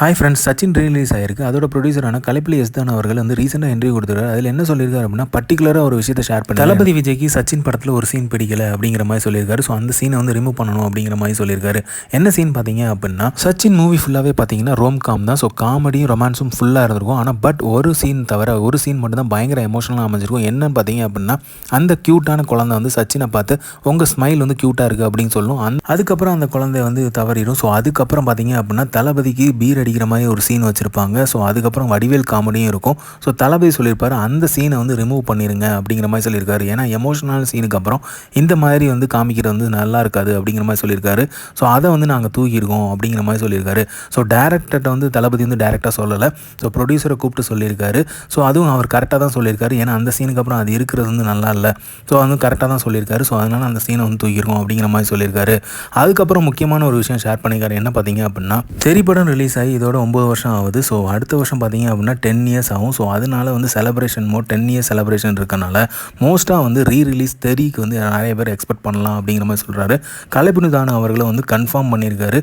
Hi friends Sachin release ஆயிருக்கு. அதோட ப்ரொடியூசரான கலைப்பிலி எஸ்தான் அவர்கள் வந்து ரீசெண்டாக இன்டர்வியூ கொடுத்துருக்காரு. அதில் என்ன சொல்லியிருக்காரு அப்படின்னா பர்டிகுலராக ஒரு விஷயத்தை ஷேர் பண்ணி தளபதி விஜய்க்கு சச்சின் படத்தில் ஒரு சீன் பிடிக்கல அப்படிங்கிற மாதிரி சொல்லியிருக்காரு. ஸோ அந்த சீனை வந்து ரிமூவ் பண்ணணும் அப்படிங்கிற மாதிரி சொல்லியிருக்காரு. என்ன சீன் பார்த்தீங்க அப்படின்னா சச்சின் மூவி ஃபுல்லாகவே பார்த்தீங்கன்னா ரோம் காம் தான் ஸோ காமெடியும் ரொமான்ஸும் ஃபுல்லாக இருந்திருக்கும். ஆனால் பட் ஒரு சீன் தவிர ஒரு சீன் மட்டும் தான் பயங்கர எமோஷனலாக அமைஞ்சிருக்கும். என்னன்னு பார்த்தீங்க அப்படின்னா அந்த க்யூட்டான குழந்தை வந்து சச்சினை பார்த்து உங்கள் ஸ்மைல் வந்து க்யூட்டாக இருக்குது அப்படின்னு சொல்லும். அந் அதுக்கப்புறம் அந்த குழந்தை வந்து தவறிடும். ஸோ அதுக்கப்புறம் பார்த்தீங்க அப்படின்னா தளபதிக்கு பீர் அடிக்கிற மாதிரி ஒரு சீன் வச்சுருப்பாங்க. ஸோ அதுக்கப்புறம் வடிவேல் காமெடியும் இருக்கும். ஸோ தளபதி சொல்லியிருப்பார் அந்த சீனை வந்து ரிமூவ் பண்ணிடுங்க அப்படிங்கிற மாதிரி சொல்லியிருக்காரு. ஏன்னா எமோஷனல் சீனுக்கு அப்புறம் இந்த மாதிரி வந்து காமிக்கிறது வந்து நல்லா இருக்காது அப்படிங்கிற மாதிரி சொல்லியிருக்காரு. ஸோ அதை வந்து நாங்கள் தூக்கியிருக்கோம் அப்படிங்கிற மாதிரி சொல்லியிருக்காரு. ஸோ டேரக்டர்கிட்ட வந்து தளபதி வந்து டேரெக்டாக சொல்லலை. ஸோ ப்ரொடியூசரை கூப்பிட்டு சொல்லியிருக்காரு. ஸோ அதுவும் அவர் கரெக்டாக தான் சொல்லியிருக்காரு. ஏன்னா அந்த சீனுக்கு அப்புறம் அது இருக்கிறது வந்து நல்லா இல்லை. ஸோ அது கரெக்டாக தான் சொல்லியிருக்காரு. ஸோ அதனால் அந்த சீனை வந்து தூக்கியிருக்கோம் அப்படிங்கிற மாதிரி சொல்லியிருக்காரு. அதுக்கப்புறம் முக்கியமான ஒரு விஷயம் ஷேர் பண்ணியிருக்காரு. என்ன பார்த்தீங்க அப்படின்னா திரைப்படம் படம் ரிலீஸ் ஆகி இதோட ஒம்பது வருஷம் ஆகுது. ஸோ அடுத்த வருஷம் பார்த்தீங்க அப்படின்னா டென் இயர்ஸ் ஆகும். ஸோ அதனால வந்து செலப்ரேஷன் மோ டென் இயர்ஸ் செலப்ரேஷன் இருக்கனால மோஸ்ட்டாக வந்து ரீ ரிலீஸ் தெரிக்கு வந்து நிறைய பேர் எக்ஸ்பெக்ட் பண்ணலாம் அப்படிங்கிற மாதிரி சொல்கிறாரு கலைப்புனிதான அவர்களை வந்து கன்ஃபார்ம் பண்ணியிருக்காரு.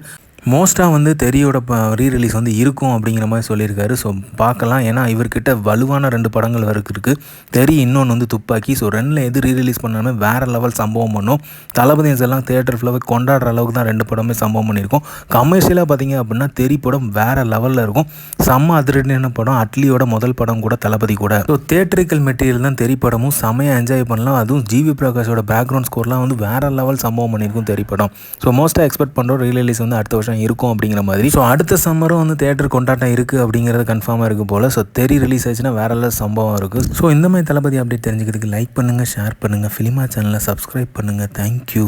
மோஸ்ட்டாக வந்து தெரியோட ரீ ரிலீஸ் வந்து இருக்கும் அப்படிங்கிற மாதிரி சொல்லியிருக்காரு. ஸோ பார்க்கலாம். ஏன்னா இவர்கிட்ட வலுவான ரெண்டு படங்கள் இருக்குது தெரி இன்னொன்று வந்து துப்பாக்கி. ஸோ ரெண்டில் எது ரீ ரிலீஸ் பண்ணாலுமே வேறு லெவல் சம்பவம் பண்ணும். தளபதி எல்லாம் தேட்டர் ஃபுல்லாகவே கொண்டாடுற அளவுக்கு தான் ரெண்டு படமே சம்பவம் பண்ணியிருக்கோம். கமர்ஷியலாக பார்த்தீங்க அப்படின்னா தெரி படம் வேறு லெவலில் இருக்கும். செம்ம அதிரடியான படம். அட்லியோட முதல் படம் கூட தளபதி கூட. ஸோ தேட்டரிக்கல் மெட்டீரியல் தான் தெரி படமும். என்ஜாய் பண்ணலாம். அதுவும் ஜிவி பிரகாஷோட பேக்ரவுண்ட் ஸ்கோர்லாம் வந்து வேறு லெவல் சம்பவம் பண்ணியிருக்கும் தெரி படம். ஸோ மோஸ்ட்டாக எக்ஸ்பெக்ட் பண்ணுறோம் ரீ ரிலீஸ் வந்து அடுத்த வருஷம் இருக்கும் அப்படிங்கிற மாதிரி. ஸோ அடுத்த சம்மரும் வந்து தேட்டர் கொண்டாட்டம் இருக்குது அப்படிங்கிறது கன்ஃபார்மாக இருக்குது போல். ஸோ தெரி ரிலீஸ் ஆச்சுன்னா வேற எல்லாம் சம்பவம் இருக்குது ஸோ இந்த மாதிரி தளபதி அப்டேட் தெரிஞ்சுக்கிறதுக்கு லைக் பண்ணுங்கள் ஷேர் பண்ணுங்கள் ஃபிலிமா சேனலை சப்ஸ்கிரைப் பண்ணுங்கள் தேங்க்யூ